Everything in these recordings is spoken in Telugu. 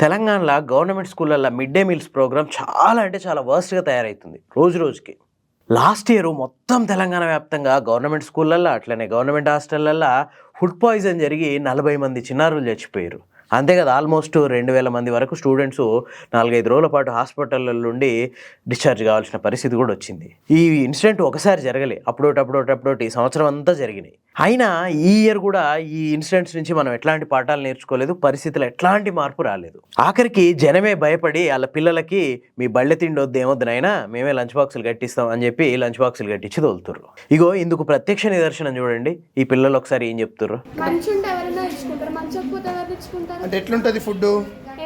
తెలంగాణలో గవర్నమెంట్ స్కూళ్ళల్లో మిడ్ డే మీల్స్ ప్రోగ్రామ్ చాలా అంటే చాలా వర్స్ట్గా తయారవుతుంది రోజు రోజుకి. లాస్ట్ ఇయర్ మొత్తం తెలంగాణ వ్యాప్తంగా గవర్నమెంట్ స్కూళ్ళల్లో అట్లనే గవర్నమెంట్ హాస్టళ్ళల్లో ఫుడ్ పాయిజన్ జరిగి నలభై మంది చిన్నారులు చచ్చిపోయారు. అంతే కదా ఆల్మోస్ట్ రెండు వేల మంది వరకు స్టూడెంట్స్ నాలుగైదు రోజుల పాటు హాస్పిటల్ నుండి డిశ్చార్జ్ కావాల్సిన పరిస్థితి కూడా వచ్చింది. ఈ ఇన్సిడెంట్ ఒకసారి జరగలే అప్పుడోటప్పుడోటప్పుడోటి ఈ సంవత్సరం అంతా జరిగినాయి. అయినా ఈ ఇయర్ కూడా ఈ ఇన్సిడెంట్స్ నుంచి మనం ఎట్లాంటి పాఠాలు నేర్చుకోలేదు పరిస్థితులు ఎట్లాంటి మార్పు రాలేదు. ఆఖరికి జనమే భయపడి వాళ్ళ పిల్లలకి మీ బళ్ళె తిండి వద్దు ఏమొద్దునైనా మేమే లంచ్ బాక్సులు కట్టిస్తాం అని చెప్పి లంచ్ బాక్సులు కట్టించి తోలుతుర్రు. ఇగో ఇందుకు ప్రత్యక్ష నిదర్శనం చూడండి ఈ పిల్లలు ఒకసారి ఏం చెప్తుర్రు? మంచి ఉంటే ఎవరైనా ఇచ్చుకుంటారు మంచి పోతే ఎవరు ఇచ్చుకుంటారు అంటే ఎట్లుంటుంది ఫుడ్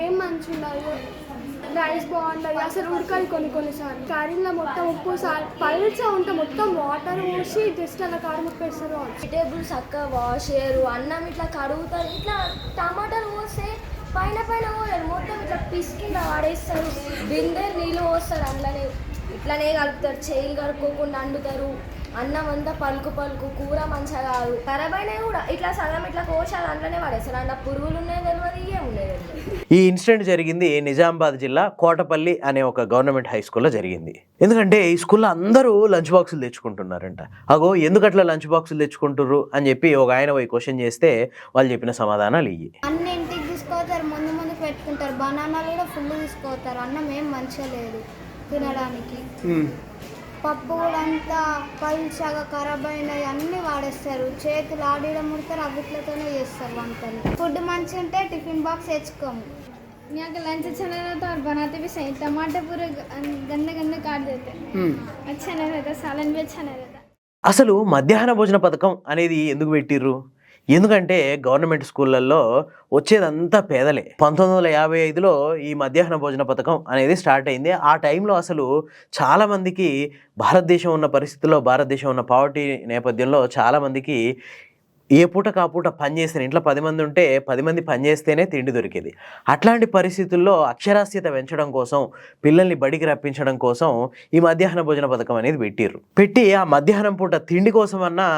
ఏం మంచి ఉండదు రైస్ బాగుంటుంది అసలు ఉడకాలి కొన్ని కొన్నిసార్లు కర్రీలో మొత్తం ఉప్పు సాల్ పల్చా ఉంటే మొత్తం వాటర్ పోసి జస్ట్ అలా కారం ఉప్పు వేస్తారు వెజిటేబుల్స్ చక్కగా వాష్ చేయరు. అన్నం ఇట్లా కడుగుతారు. ఇట్లా టమాటాలు పోస్తే పైన పైన పోయారు. మొత్తం ఇట్లా పిసికింద వాడేస్తారు. బిందె నీళ్ళు పోస్తారు. అందులోనే ఇట్లానే కలుపుతారు. చేయిలు కడుక్కోకుండా వండుతారు అన్నం అంతా పలుకు పలుకు కూర మంచిగా కాదు. ఖరాబ్ అయినాయి కూడా. ఇట్లా సగం ఇట్లా కోసాలు అందులోనే పడేస్తారు. అందులో పురుగులు ఉన్నాయి తెలియదు ఏమున్నాయి తెలియదు ఈ ఇన్సిడెంట్ జరిగింది నిజామాబాద్ జిల్లా కోటపల్లి అనే ఒక గవర్నమెంట్ హై స్కూల్లో జరిగింది. ఎందుకంటే ఈ స్కూల్లో అందరూ లంచ్ బాక్సులు తెచ్చుకుంటున్నారంట. అగో ఎందుకు అట్లా లంచ్ బాక్సులు తెచ్చుకుంటుర్రు అని చెప్పి ఒక ఆయన పోయి క్వశ్చన్ చేస్తే వాళ్ళు చెప్పిన సమాధానాలు ఇవి అన్ని ఇంటికి తీసుకోతారు ముందు ముందు పెట్టుకుంటారు. బనానాలు కూడా ఫుల్ తీసుకోతారు అన్నం ఏం మంచిగా లేదు తినడానికి. పప్పు కూడా అంతా పల్చగా ఖరాబ్ అయినవి అన్నీ వాడేస్తారు చేతులు ఆడిడం ముడతారు అవిట్లతోనే చేస్తారు వంటలు ఫుడ్ మంచిగా ఉంటే టిఫిన్ బాక్స్ తెచ్చుకోము यहाँ का लंच अच्छा नहीं रहता और बनाते भी सही टमाटर पूरे ग- गंदे गंदे काट देते हैं अच्छा नहीं रहता सालन भी अच्छा नहीं रहता అసలు మధ్యాహ్న భోజన పథకం అనేది ఎందుకు పెట్టిర్రు ఎందుకంటే గవర్నమెంట్ స్కూళ్ళల్లో వచ్చేదంతా పేదలే. పంతొమ్మిది వందల యాభై ఐదులో ఈ మధ్యాహ్న భోజన పథకం అనేది స్టార్ట్ అయింది. ఆ టైంలో అసలు చాలామందికి భారతదేశం ఉన్న పరిస్థితుల్లో భారతదేశం ఉన్న పావర్టీ నేపథ్యంలో చాలామందికి ఏ పూట కాపూట పని చేసిన ఇంట్లో పది మంది ఉంటే పది మంది పని చేస్తేనే తిండి దొరికేది. అట్లాంటి పరిస్థితుల్లో అక్షరాస్యత పెంచడం కోసం పిల్లల్ని బడికి రప్పించడం కోసం ఈ మధ్యాహ్న భోజన పథకం అనేది పెట్టిర్రు. పెట్టి ఆ మధ్యాహ్నం పూట తిండి కోసమన్నా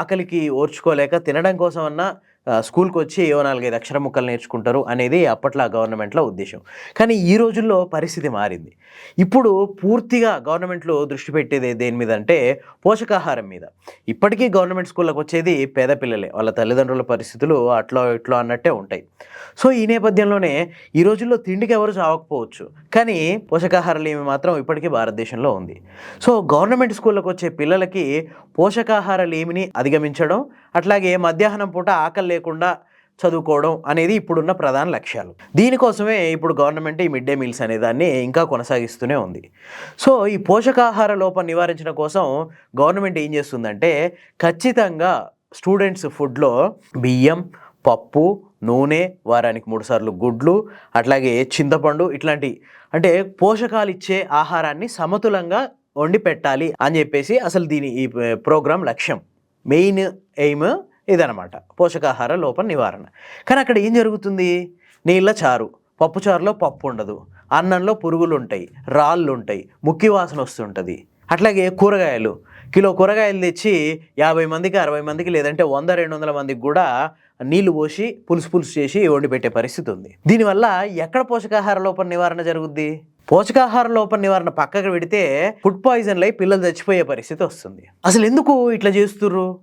ఆకలికి ఓర్చుకోలేక తినడం కోసమన్నా స్కూల్కి వచ్చి ఏవో నాలుగైదు అక్షర ముక్కలు నేర్చుకుంటారు అనేది అప్పట్లో ఆ గవర్నమెంట్లో ఉద్దేశం. కానీ ఈ రోజుల్లో పరిస్థితి మారింది. ఇప్పుడు పూర్తిగా గవర్నమెంట్లో దృష్టి పెట్టేది దేని మీద అంటే పోషకాహారం మీద. ఇప్పటికీ గవర్నమెంట్ స్కూళ్ళకి వచ్చేది పేద పిల్లలే. వాళ్ళ తల్లిదండ్రుల పరిస్థితులు అట్లా ఇట్లా అన్నట్టే ఉంటాయి. సో ఈ నేపథ్యంలోనే ఈ రోజుల్లో తిండికి ఎవరు చావకపోవచ్చు. కానీ పోషకాహారలేమి మాత్రం ఇప్పటికీ భారతదేశంలో ఉంది. సో గవర్నమెంట్ స్కూళ్ళకు వచ్చే పిల్లలకి పోషకాహారలేమిని అధిగమించడం అట్లాగే మధ్యాహ్నం పూట ఆకలి లేకుండా చదువుకోవడం అనేది ఇప్పుడున్న ప్రధాన లక్ష్యాలు. దీనికోసమే ఇప్పుడు గవర్నమెంట్ ఈ మిడ్ డే మీల్స్ అనే దాన్ని ఇంకా కొనసాగిస్తూనే ఉంది. సో ఈ పోషకాహార లోపం నివారించడం కోసం గవర్నమెంట్ ఏం చేస్తుందంటే ఖచ్చితంగా స్టూడెంట్స్ ఫుడ్లో బియ్యం పప్పు నూనె వారానికి మూడుసార్లు గుడ్లు అట్లాగే చింతపండు ఇట్లాంటి అంటే పోషకాలు ఇచ్చే ఆహారాన్ని సమతులంగా వండి పెట్టాలి అని చెప్పేసి అసలు దీని ఈ ప్రోగ్రాం లక్ష్యం. మెయిన్ ఎయిమ్ ఇదనమాట పోషకాహార లోపం నివారణ. కానీ అక్కడ ఏం జరుగుతుంది? నీళ్ళ చారు. పప్పు చారులో పప్పు ఉండదు. అన్నంలో పురుగులు ఉంటాయి రాళ్ళు ఉంటాయి ముక్కి వాసన వస్తుంటుంది. అట్లాగే కూరగాయలు. కిలో కూరగాయలు తెచ్చి యాభై మందికి అరవై మందికి లేదంటే వంద రెండు వందల మందికి కూడా నీళ్ళు పోసి పులుసు పులుసు చేసి వండి పెట్టే పరిస్థితి ఉంది దీనివల్ల ఎక్కడ పోషకాహార లోపం నివారణ జరుగుద్ది? పోషకాహార లోపం నివారణ పక్కకు పెడితే ఫుడ్ పాయిజన్లు అయి పిల్లలు చచ్చిపోయే పరిస్థితి వస్తుంది. అసలు ఎందుకు ఇట్లా చేస్తుర్రు?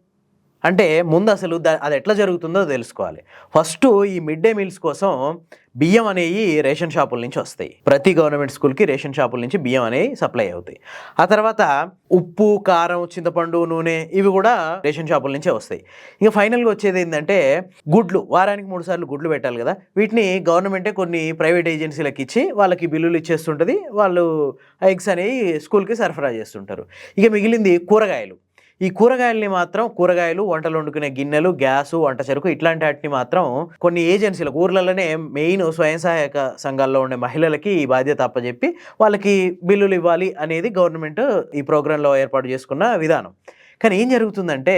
అంటే ముందు అసలు దా- అది ఎట్లా జరుగుతుందో తెలుసుకోవాలి. ఫస్ట్ ఈ మిడ్ డే మీల్స్ కోసం బియ్యం అనేవి రేషన్ షాపుల నుంచి వస్తాయి. ప్రతి గవర్నమెంట్ స్కూల్కి రేషన్ షాపుల నుంచి బియ్యం అనేవి సప్లై అవుతాయి. ఆ తర్వాత ఉప్పు కారం చింతపండు నూనె ఇవి కూడా రేషన్ షాపుల నుంచే వస్తాయి. ఇంకా ఫైనల్గా వచ్చేది ఏంటంటే గుడ్లు. వారానికి మూడు సార్లు గుడ్లు పెట్టాలి కదా. వీటిని గవర్నమెంటే కొన్ని ప్రైవేట్ ఏజెన్సీలకు ఇచ్చి వాళ్ళకి బిల్లులు ఇచ్చేస్తుంటుంది. వాళ్ళు ఎగ్స్ అనేవి స్కూల్కి సరఫరా చేస్తుంటారు. ఇక మిగిలింది కూరగాయలు. ఈ కూరగాయల్ని మాత్రం కూరగాయలు వంటలు వండుకునే గిన్నెలు గ్యాసు వంట చెరుకు ఇట్లాంటి వాటిని మాత్రం కొన్ని ఏజెన్సీలకు ఊర్లలోనే మెయిన్ స్వయం సహాయక సంఘాల్లో ఉండే మహిళలకి ఈ బాధ్యత అప్పచెప్పి వాళ్ళకి బిల్లులు ఇవ్వాలి అనేది గవర్నమెంట్ ఈ ప్రోగ్రాంలో ఏర్పాటు చేసుకున్న విధానం. కానీ ఏం జరుగుతుందంటే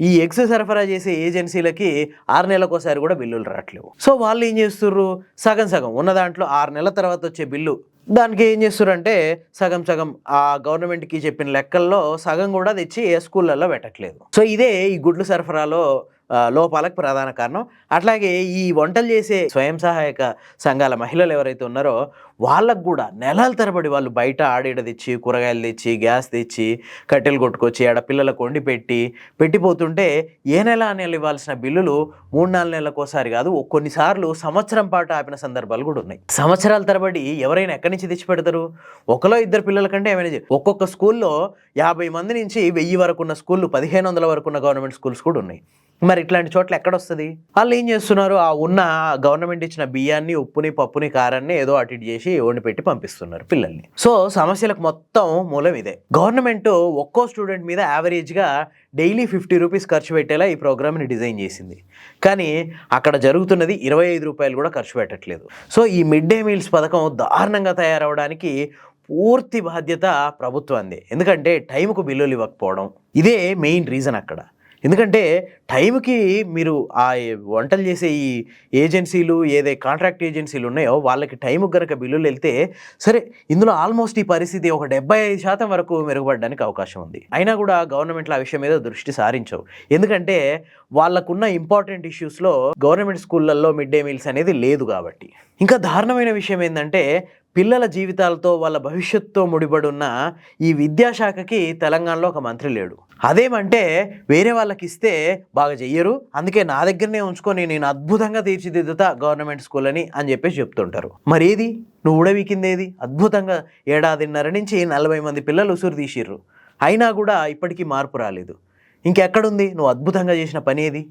ఈ ఎగ్స్ సరఫరా చేసే ఏజెన్సీలకి ఆరు నెలలకోసారి కూడా బిల్లులు రావట్లేవు. సో వాళ్ళు ఏం చేస్తుర్రు? సగం సగం. ఉన్న దాంట్లో ఆరు నెలల తర్వాత వచ్చే బిల్లు దానికి ఏం చేస్తారంటే సగం సగం ఆ గవర్నమెంట్కి చెప్పిన లెక్కల్లో సగం కూడా తెచ్చి ఏ స్కూళ్ళల్లో పెట్టట్లేదు. సో ఇదే ఈ గుడ్లు సరఫరాలో లోపాలకు ప్రధాన కారణం. అట్లాగే ఈ వంటలు చేసే స్వయం సహాయక సంఘాల మహిళలు ఎవరైతే ఉన్నారో వాళ్ళకు కూడా నెలల తరబడి వాళ్ళు బయట ఆడేడ తెచ్చి కూరగాయలు తెచ్చి గ్యాస్ తెచ్చి కట్టెలు కొట్టుకొచ్చి ఆడ పిల్లలకు వండి పెట్టి పెట్టిపోతుంటే ఏ నెల నెల ఇవ్వాల్సిన బిల్లులు మూడు నాలుగు నెలలకోసారి కాదు కొన్నిసార్లు సంవత్సరం పాటు ఆపిన సందర్భాలు కూడా ఉన్నాయి. సంవత్సరాల తరబడి ఎవరైనా ఎక్కడి నుంచి తెచ్చి పెడతారు? ఒకలో ఇద్దరు పిల్లల కంటే ఏమైనా ఒక్కొక్క స్కూల్లో యాభై మంది నుంచి వెయ్యి వరకు ఉన్న స్కూళ్ళు పదిహేను వందల వరకు ఉన్న గవర్నమెంట్ స్కూల్స్ కూడా ఉన్నాయి. మరి ఇట్లాంటి చోట్ల ఎక్కడ వస్తుంది వాళ్ళు ఏం చేస్తున్నారు? ఆ ఉన్న గవర్నమెంట్ ఇచ్చిన బియ్యాన్ని ఉప్పుని పప్పుని కారాన్ని ఏదో అటు ఇటు చేసి వండి పెట్టి పంపిస్తున్నారు పిల్లల్ని. సో సమస్యలకు మొత్తం మూలం ఇదే. గవర్నమెంట్ ఒక్కో స్టూడెంట్ మీద యావరేజ్గా డైలీ ఫిఫ్టీ రూపీస్ ఖర్చు పెట్టేలా ఈ ప్రోగ్రామ్ని డిజైన్ చేసింది. కానీ అక్కడ జరుగుతున్నది ఇరవై ఐదు రూపాయలు కూడా ఖర్చు పెట్టట్లేదు. సో ఈ మిడ్ డే మీల్స్ పథకం దారుణంగా తయారవడానికి పూర్తి బాధ్యత ప్రభుత్వాన్ని ఎందుకంటే టైంకు బిల్లులు ఇవ్వకపోవడం. ఇదే మెయిన్ రీజన్ అక్కడ. ఎందుకంటే టైంకి మీరు ఆ వంటలు చేసే ఈ ఏజెన్సీలు ఏదే కాంట్రాక్ట్ ఏజెన్సీలు ఉన్నాయో వాళ్ళకి టైంకి గనక బిల్లులు వెళ్తే సరే ఇందులో ఆల్మోస్ట్ ఈ పరిస్థితి ఒక డెబ్బై ఐదు శాతం వరకు మెరుగుపడడానికి అవకాశం ఉంది. అయినా కూడా గవర్నమెంట్లు ఆ విషయం మీద దృష్టి సారించవు. ఎందుకంటే వాళ్ళకున్న ఇంపార్టెంట్ ఇష్యూస్లో గవర్నమెంట్ స్కూళ్ళల్లో మిడ్ డే మీల్స్ అనేది లేదు కాబట్టి. ఇంకా దారుణమైన విషయం ఏంటంటే పిల్లల జీవితాలతో వాళ్ళ భవిష్యత్తుతో ముడిపడున్న ఈ విద్యాశాఖకి తెలంగాణలో ఒక మంత్రి లేడు. అదేమంటే వేరే వాళ్ళకి ఇస్తే బాగా చెయ్యరు. అందుకే నా దగ్గరనే ఉంచుకొని నేను అద్భుతంగా తీర్చిదిద్దుతా గవర్నమెంట్ స్కూల్ అని అని చెప్పేసి చెప్తుంటారు. మరి ఏది నువ్వు ఉడవికింది అద్భుతంగా ఏడాదిన్నర నుంచి నలభై మంది పిల్లలు ఉసురు తీసిర్రు. అయినా కూడా ఇప్పటికీ మార్పు రాలేదు. ఇంకెక్కడుంది? నువ్వు అద్భుతంగా చేసిన పని ఏది?